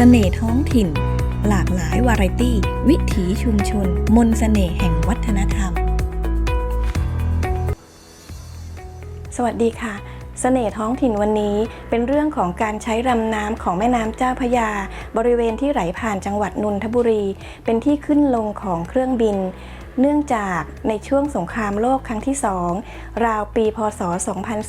เสน่ห์ท้องถิ่น หลากหลายวาไรตี้ วิถีชุมชน มนต์เสน่ห์แห่งวัฒนธรรม สวัสดีค่ะเสน่ห์ท้องถิ่นวันนี้เป็นเรื่องของการใช้รำน้ำของแม่น้ำเจ้าพระยา บริเวณที่ไหลผ่านจังหวัดนนทบุรี เป็นที่ขึ้นลงของเครื่องบิน เนื่องจากในช่วงสงครามโลกครั้งที่สองราวปีพศ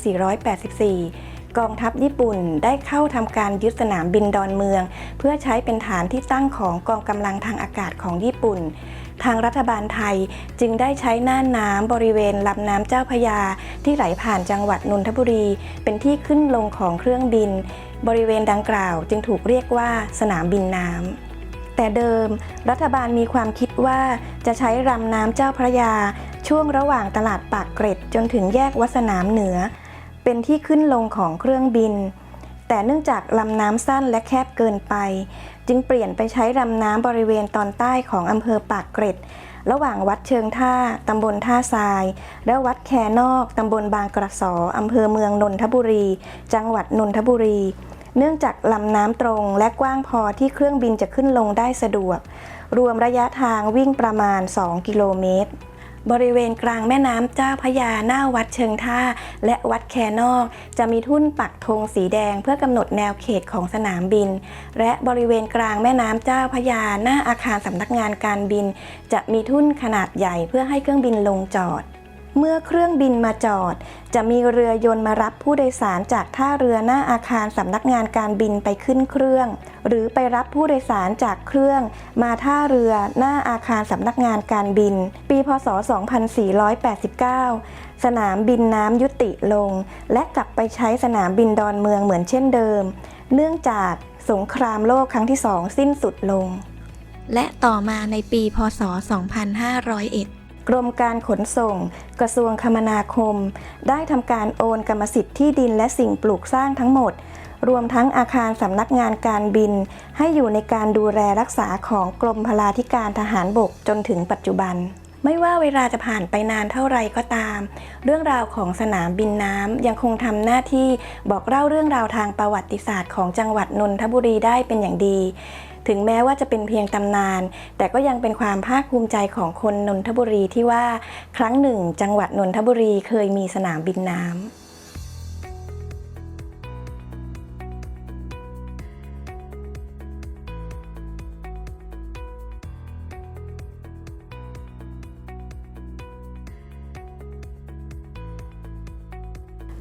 2484 กองทัพญี่ปุ่นได้เข้าทำการยึดสนามบินดอนเมือง เพื่อใช้เป็นฐานที่ตั้งของกองกำลังทางอากาศของญี่ปุ่น ทางรัฐบาลไทยจึงได้ใช้น่านน้ำบริเวณลำน้ำเจ้าพระยา ที่ไหลผ่านจังหวัดนนทบุรี เป็นที่ขึ้นลงของเครื่องบิน บริเวณดังกล่าวจึงถูกเรียกว่าสนามบินน้ำแต่เดิมรัฐบาลมีความคิดว่าจะใช้ลำน้ำเจ้าพระยา ช่วงระหว่างตลาดปากเกร็ดจนถึงแยกวัดสนามเหนือ เป็นที่ขึ้นลงของเครื่องบิน แต่เนื่องจากลำน้ำสั้นและแคบเกินไป จึงเปลี่ยนไปใช้ลำน้ำบริเวณตอนใต้ของอำเภอปากเกร็ด ระหว่างวัดเชิงท่าตำบลท่าทราย และวัดแคนอกตำบลบางกระสออำเภอเมืองนนทบุรี จังหวัดนนทบุรีเนื่องจากลำน้ำตรงและกว้างพอที่เครื่องบินจะขึ้นลงได้สะดวก รวมระยะทางวิ่งประมาณ 2 กิโลเมตร บริเวณกลางแม่น้ำเจ้าพยาหน้าวัดเชิงท่า และวัดแคนอก จะมีทุ่นปักธงสีแดงเพื่อกำหนดแนวเขตของสนามบิน และบริเวณกลางแม่น้ำเจ้าพยาหน้าอาคารสำนักงานการบิน จะมีทุ่นขนาดใหญ่เพื่อให้เครื่องบินลงจอด เมื่อเครื่องบินมาจอด จะมีเรือยนต์มารับผู้โดยสารจากท่าเรือหน้าอาคารสำนักงานการบินไปขึ้นเครื่อง หรือไปรับผู้โดยสารจากเครื่อง มาท่าเรือหน้าอาคารสำนักงานการบิน ปี พศ 2489 สนามบินน้ำยุติลง และกลับไปใช้สนามบินดอนเมืองเหมือนเช่นเดิม เนื่องจากสงครามโลกครั้งที่สองสิ้นสุดลง และต่อมาในปี พศ 2501 กรมการขนส่ง กระทรวงคมนาคม ได้ทำการโอนกรรมสิทธิ์ที่ดินและสิ่งปลูกสร้างทั้งหมด รวมทั้งอาคารสำนักงานการบิน ให้อยู่ในการดูแลรักษาของกรมพลาธิการทหารบกจนถึงปัจจุบัน ไม่ว่าเวลาจะผ่านไปนานเท่าไรก็ตาม เรื่องราวของสนามบินน้ำยังคงทำหน้าที่บอกเล่าเรื่องราวทางประวัติศาสตร์ของจังหวัดนนทบุรีได้เป็นอย่างดี ถึงแม้ว่าจะเป็นเพียงตำนาน แต่ก็ยังเป็นความภาคภูมิใจของคนนนทบุรีที่ว่าครั้งหนึ่ง จังหวัดนนทบุรีเคยมีสนามบินน้ำ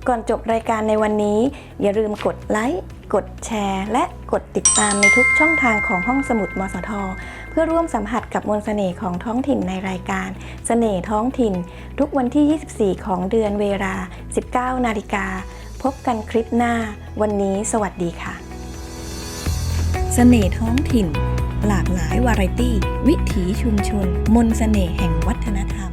ก่อนจบรายการในวันนี้ อย่าลืมกดไลค์ กดแชร์ และกดติดตามในทุกช่องทางของห้องสมุดมสท เพื่อร่วมสัมผัสกับมนต์เสน่ห์ของท้องถิ่นในรายการเสน่ห์ท้องถิ่น ทุกวันที่ 24 ของเดือนเวลา 19 นาฬิกา พบกันคลิปหน้า วันนี้สวัสดีค่ะเสน่ห์ท้องถิ่น หลากหลายวาไรตี้ วิถีชุมชน มนต์เสน่ห์แห่งวัฒนธรรม